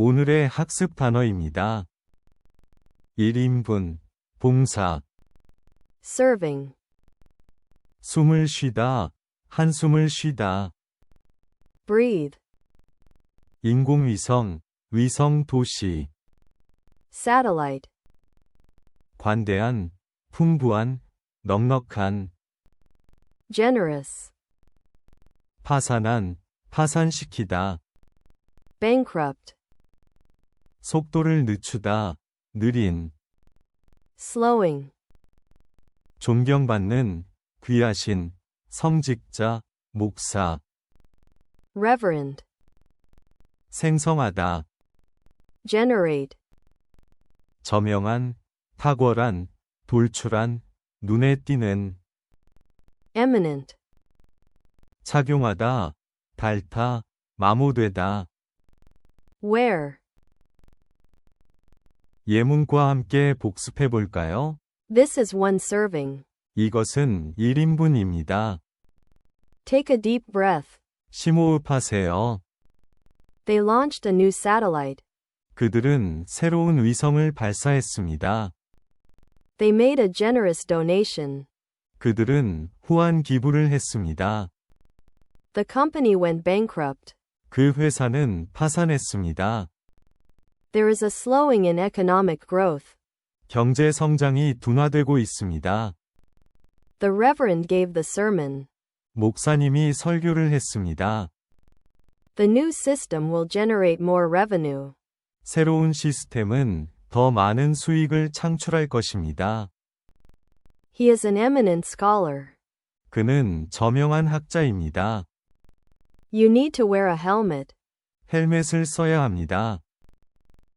오늘의 학습 단어입니다. 1인분, 봉사, serving, 숨을 쉬다, 한숨을 쉬다, breathe, 인공위성, 위성 도시, satellite, 관대한, 풍부한, 넉넉한, generous, 파산한, 파산시키다, bankrupt, 속도를 늦추다, 느린, slowing, 존경받는, 귀하신, 성직자, 목사, reverend, 생성하다, generate, 저명한, 탁월한, 돌출한, 눈에 띄는, eminent, 착용하다, 닳다, 마모되다, wear. 예문과 함께 복습해 볼까요? This is one serving. 이것은 1인분입니다. Take a deep breath. 심호흡하세요. They launched a new satellite. 그들은 새로운 위성을 발사했습니다. They made a generous donation. 그들은 후한 기부를 했습니다. The company went bankrupt. 그 회사는 파산했습니다. There is a slowing in economic growth. 경제 성장이 둔화되고 있습니다. The Reverend gave the sermon. 목사님이 설교를 했습니다. The new system will generate more revenue. 새로운 시스템은 더 많은 수익을 창출할 것입니다. He is an eminent scholar. 그는 저명한 학자입니다. You need to wear a helmet. 헬멧을 써야 합니다.